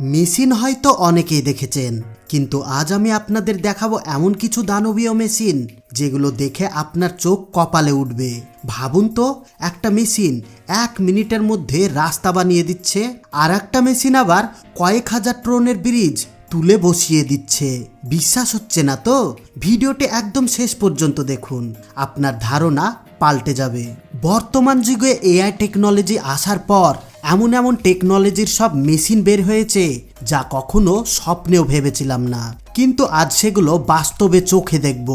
Machine হয়তো অনেকেই দেখেছেন, কিন্তু আজ আমি আপনাদের দেখাবো এমন কিছু দানবীয় মেশিন যেগুলো দেখে আপনার চোখ কপালে উঠবে। ভাবুন তো, একটা মেশিন এক মিনিটের মধ্যে রাস্তা বানিয়ে দিচ্ছে, আর একটা মেশিন আবার কয়েক হাজার ট্রনের ব্রিজ তুলে বসিয়ে দিচ্ছে। বিশ্বাস হচ্ছে না তো? ভিডিওটি একদম শেষ পর্যন্ত দেখুন, আপনার ধারণা পাল্টে যাবে। বর্তমান যুগে এআই টেকনোলজি আসার পর এমন এমন টেকনোলজির সব মেশিন বের হয়েছে যা কখনো স্বপ্নেও ভেবেছিলাম না। কিন্তু আজ সেগুলো বাস্তবে চোখে দেখব।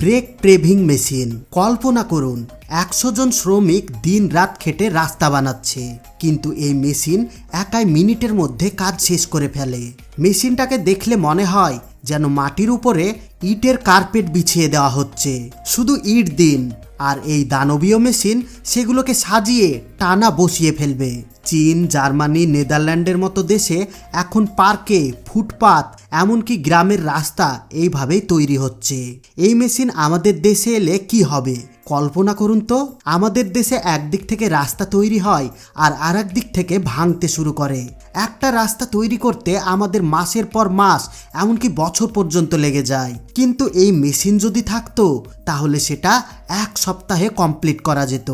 ব্রেক প্রেভিং মেশিন কল্পনা করুন, একশো জন শ্রমিক দিন রাত খেটে রাস্তা বানাচ্ছে। কিন্তু এই মেশিন একাই মিনিটের মধ্যে কাজ শেষ করে ফেলে। মেশিনটাকে দেখলে মনে হয় যেন মাটির উপরে ইটের কার্পেট বিছিয়ে দেওয়া হচ্ছে। শুধু ইট দিন, আর এই দানবীয় মেশিন সেগুলোকে সাজিয়ে টানা বসিয়ে ফেলবে। চীন, জার্মানি, নেদারল্যান্ডের মতো দেশে এখন পার্কে, ফুটপাত, এমনকি গ্রামের রাস্তা এইভাবেই তৈরি হচ্ছে। এই মেশিন আমাদের দেশে এলে কি হবে? কল্পনা করুন তো, আমাদের দেশে একদিক থেকে রাস্তা তৈরি হয় আর আরেক দিক থেকে ভাঙতে শুরু করে। একটা রাস্তা তৈরি করতে আমাদের মাসের পর মাস, এমনকি বছর পর্যন্ত লেগে যায়। কিন্তু এই মেশিন যদি থাকতো, তাহলে সেটা এক সপ্তাহে কমপ্লিট করা যেত।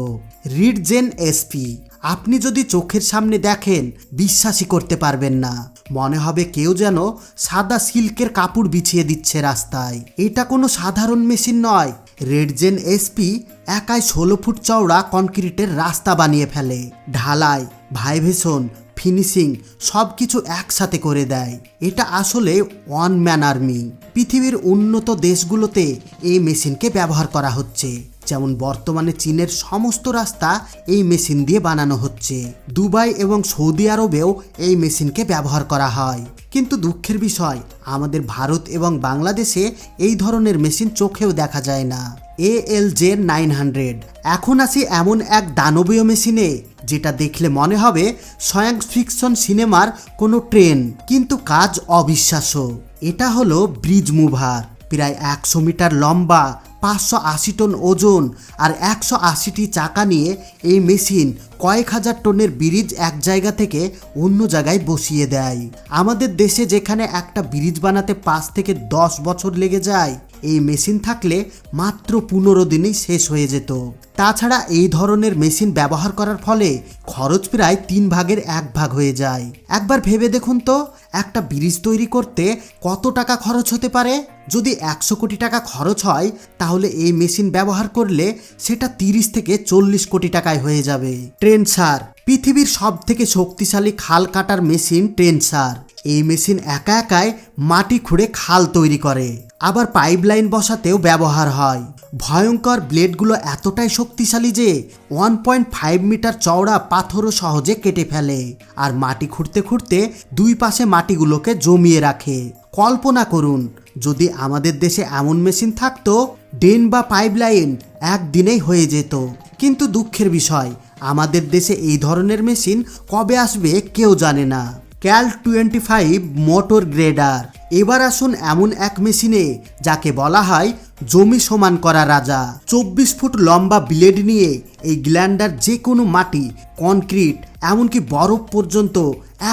রিডজেন এসপি আপনি যদি চোখের সামনে দেখেন, বিশ্বাসই করতে পারবেন না। মনে হবে কেউ যেন সাদা সিল্কের কাপড় বিছিয়ে দিচ্ছে রাস্তায়। এটা কোনো সাধারণ মেশিন নয়। রেডজেন এসপি একাই ষোলো ফুট চওড়া কনক্রিটের রাস্তা বানিয়ে ফেলে। ঢালাই, ভাইভেশন, ফিনিশিং সব কিছু একসাথে করে দেয়। এটা আসলে ওয়ান ম্যান আর্মি। পৃথিবীর উন্নত দেশগুলোতে এই মেশিনকে ব্যবহার করা হচ্ছে। যেমন বর্তমানে চীনের সমস্ত রাস্তা এই মেশিন দিয়ে বানানো হচ্ছে। দুবাই এবং সৌদি আরবেও এই মেশিনকে ব্যবহার করা হয়। কিন্তু দুঃখের বিষয়, আমাদের ভারত এবং বাংলাদেশে এই ধরনের মেশিন চোখেও দেখা যায় না। A L J nine hundred. এখন আসি এমন এক দানবীয় মেশিনে, যেটা দেখলে মনে হবে সায়েন্স ফিকশন সিনেমার কোনো ট্রেন, কিন্তু কাজ অবিশ্বাস্য। এটা হলো ব্রিজ মুভার। প্রায় একশো মিটার লম্বা পাঁচশো আশি টন ওজন আর একশো আশিটি চাকা নিয়ে এই মেশিন কয়েক হাজার টনের ব্রিজ এক জায়গা থেকে অন্য জায়গায় বসিয়ে দেয়। আমাদের দেশে যেখানে একটা ব্রিজ বানাতে পাঁচ থেকে দশ বছর লেগে যায় এই মেশিন থাকলে মাত্র পনেরো দিনেই শেষ হয়ে যেত। তাছাড়া এই ধরনের মেশিন ব্যবহার করার ফলে খরচ প্রায় তিন ভাগের এক ভাগ হয়ে যায়। একবার ভেবে দেখুন তো, একটা ব্রিজ তৈরি করতে কত টাকা খরচ হতে পারে? যদি একশো কোটি টাকা খরচ হয়, তাহলে এই মেশিন ব্যবহার করলে সেটা তিরিশ থেকে চল্লিশ কোটি টাকায় হয়ে যাবে। ট্রেনসার পৃথিবীর সব থেকে শক্তিশালী খাল কাটার মেশিন ট্রেনসার এই মেশিন একা একাই মাটি খুঁড়ে খাল তৈরি করে। আবার পাইপলাইন বসাতেও ব্যবহার হয়। ভয়ঙ্কর ব্লেডগুলো এতটাই শক্তিশালী যে ওয়ান পয়েন্ট ফাইভ মিটার চওড়া পাথরও সহজে কেটে ফেলে আর মাটি খুঁড়তে খুঁড়তে দুই পাশে মাটিগুলোকে জমিয়ে রাখে। কল্পনা করুন, যদি আমাদের দেশে এমন মেশিন থাকতো, ড্রেন বা পাইপলাইন একদিনেই হয়ে যেত। কিন্তু দুঃখের বিষয়, আমাদের দেশে এই ধরনের মেশিন কবে আসবে কেউ জানে না। ক্যাল টোয়েন্টি ফাইভ মোটর গ্রেডার এবার আসুন এমন এক মেশিনে, যাকে বলা হয় জমি সমান করা রাজা। চব্বিশ ফুট লম্বা ব্লেড নিয়ে এই গ্ল্যান্ডার যে কোনো মাটি কনক্রিট এমনকি বরফ পর্যন্ত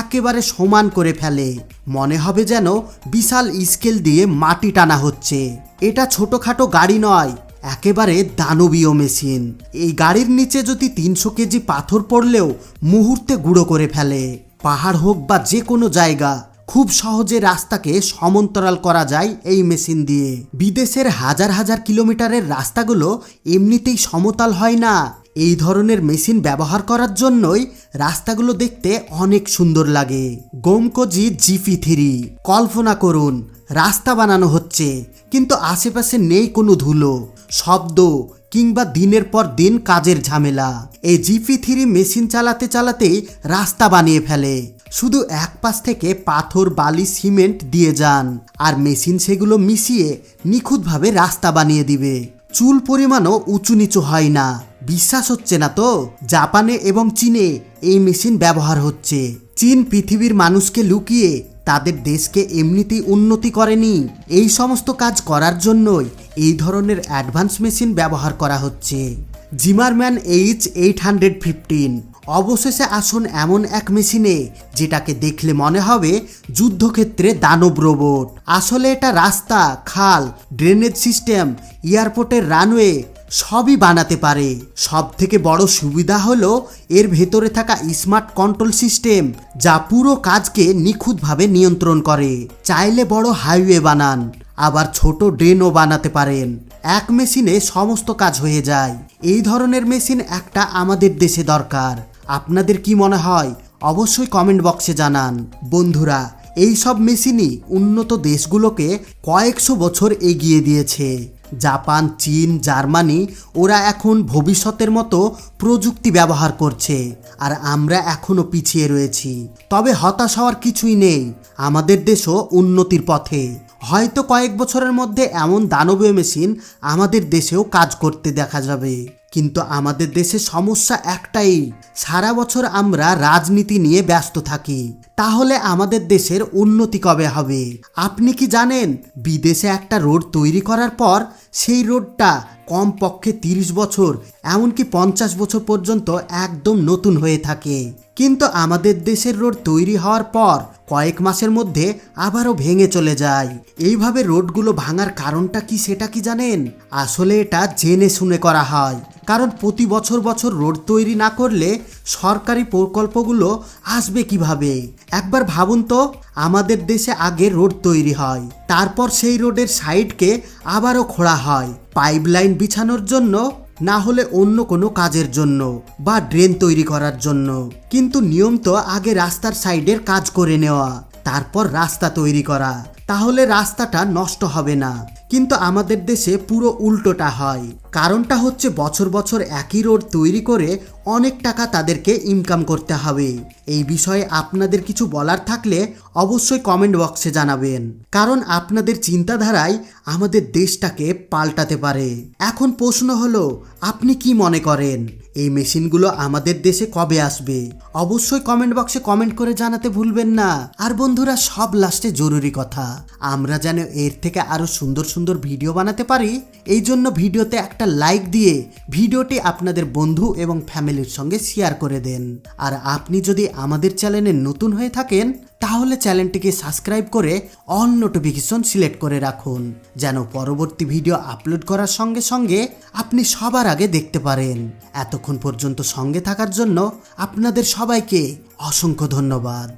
একেবারে সমান করে ফেলে। মনে হবে যেন বিশাল স্কেল দিয়ে মাটি টানা হচ্ছে। এটা ছোটোখাটো গাড়ি নয়, একেবারে দানবীয় মেশিন এই গাড়ির নিচে যদি তিনশো কেজি পাথর পড়লেও মুহূর্তে গুঁড়ো করে ফেলে। পাহাড় হোক বা যে কোনো জায়গা, খুব সহজে রাস্তাকে সমান্তরাল করা যায় এই মেশিন দিয়ে। বিদেশের হাজার হাজার কিলোমিটারের রাস্তাগুলো এমনিতেই সমতল হয় না। এই ধরনের মেশিন ব্যবহার করার জন্যই রাস্তাগুলো দেখতে অনেক সুন্দর লাগে। গোমকোজি জিপি থ্রি, কল্পনা করুন, রাস্তা বানানো হচ্ছে, কিন্তু আশেপাশে নেই কোনো ধুলো, শব্দ কিংবা দিনের পর দিন কাজের ঝামেলা। এই জিপি থ্রি মেশিন চালাতে চালাতেই রাস্তা বানিয়ে ফেলে। শুধু এক পাশ থেকে পাথর, বালি, সিমেন্ট দিয়ে যান আর মেশিন সেগুলো মিশিয়ে নিখুঁতভাবে রাস্তা বানিয়ে দিবে। চুল পরিমাণও উঁচু নিচু হয় না। বিশ্বাস হচ্ছে না তো? জাপানে এবং চীনে এই মেশিন ব্যবহার হচ্ছে। চীন পৃথিবীর মানুষকে লুকিয়ে তাদের দেশকে এমনিতেই উন্নতি করেনি। এই সমস্ত কাজ করার জন্যই এই ধরনের অ্যাডভান্স মেশিন ব্যবহার করা হচ্ছে। Zimmerman H eight hundred fifteen অবশেষে আসুন এমন এক মেশিনে, যেটাকে দেখলে মনে হবে যুদ্ধক্ষেত্রে দানব রোবট। আসলে এটা রাস্তা, খাল, ড্রেনেজ সিস্টেম, এয়ারপোর্টের রানওয়ে, সবই বানাতে পারে। সব থেকে বড় সুবিধা হলো এর ভেতরে থাকা স্মার্ট কন্ট্রোল সিস্টেম, যা পুরো কাজকে নিখুঁতভাবে নিয়ন্ত্রণ করে। চাইলে বড় হাইওয়ে বানান। আবার ছোট ড্রেনও বানাতে পারেন। এক মেশিনে সমস্ত কাজ হয়ে যায়। এই ধরনের মেশিন একটা আমাদের দেশে দরকার। আপনাদের কি মনে হয়? অবশ্যই কমেন্ট বক্সে জানান। বন্ধুরা এই সব মেশিনই উন্নত দেশগুলোকে কয়েকশো বছর এগিয়ে দিয়েছে। জাপান, চীন, জার্মানি ওরা এখন ভবিষ্যতের মতো প্রযুক্তি ব্যবহার করছে আর আমরা এখনও পিছিয়ে রয়েছি। তবে হতাশ হওয়ার কিছুই নেই। আমাদের দেশও উন্নতির পথে। হয়তো কয়েক বছরের মধ্যে এমন দানবীয় মেশিন আমাদের দেশেও কাজ করতে দেখা যাবে। কিন্তু আমাদের দেশে সমস্যা একটাই, সারা বছর আমরা রাজনীতি নিয়ে ব্যস্ত থাকি। তাহলে আমাদের দেশের উন্নতি কবে হবে? আপনি কি জানেন, বিদেশে একটা রোড তৈরি করার পর সেই রোডটা কমপক্ষে তিরিশ বছর, এমনকি পঞ্চাশ বছর পর্যন্ত একদম নতুন হয়ে থাকে। কিন্তু আমাদের দেশের রোড তৈরি হওয়ার পর কয়েক মাসের মধ্যে আবারও ভেঙে চলে যায়। এইভাবে রোডগুলো ভাঙার কারণটা কি সেটা কি জানেন? আসলে এটা জেনে শুনে করা হয়। কারণ প্রতি বছর বছর রোড তৈরি না করলে সরকারি প্রকল্পগুলো আসবে কীভাবে? একবার ভাবুন তো, আমাদের দেশে আগে রোড তৈরি হয়, তারপর সেই রোডের সাইডকে আবারও খোঁড়া হয়। পাইপলাইন বিছানোর জন্য না হলে অন্য কোনো কাজের জন্য বা ড্রেন তৈরি করার জন্য। কিন্তু নিয়ম তো আগে রাস্তার সাইডের কাজ করে নেওয়া, তারপর রাস্তা তৈরি করা। তাহলে রাস্তাটা নষ্ট হবে না। কিন্তু আমাদের দেশে পুরো উল্টোটা হয়। কারণটা হচ্ছে বছর বছর একই রোড তৈরি করে অনেক টাকা তাদেরকে ইনকাম করতে হবে। এই বিষয়ে আপনাদের কিছু বলার থাকলে অবশ্যই কমেন্ট বক্সে জানাবেন। কারণ আপনাদের চিন্তাধারায় আমাদের দেশটাকে পাল্টাতে পারে। এখন প্রশ্ন হলো, আপনি কি মনে করেন? এই মেশিনগুলো আমাদের দেশে কবে আসবে? অবশ্যই কমেন্ট বক্সে কমেন্ট করে জানাতে ভুলবেন না। আর বন্ধুরা, সব লাস্টে জরুরি কথা। আমরা যেন এর থেকে আরও সুন্দর সুন্দর ভিডিও বানাতে পারি, এই জন্য ভিডিওতে একটা লাইক দিয়ে ভিডিওটি আপনাদের বন্ধু এবং ফ্যামিলির সঙ্গে শেয়ার করে দেন। আর আপনি যদি আমাদের চ্যানেলে নতুন হয়ে থাকেন, তাহলে চ্যানেলটিকে সাবস্ক্রাইব করে অল নোটিফিকেশন সিলেক্ট করে রাখুন, যেন পরবর্তী ভিডিও আপলোড করার সঙ্গে সঙ্গে আপনি সবার আগে দেখতে পারেন। এতক্ষণ পর্যন্ত সঙ্গে থাকার জন্য আপনাদের সবাইকে অসংখ্য ধন্যবাদ।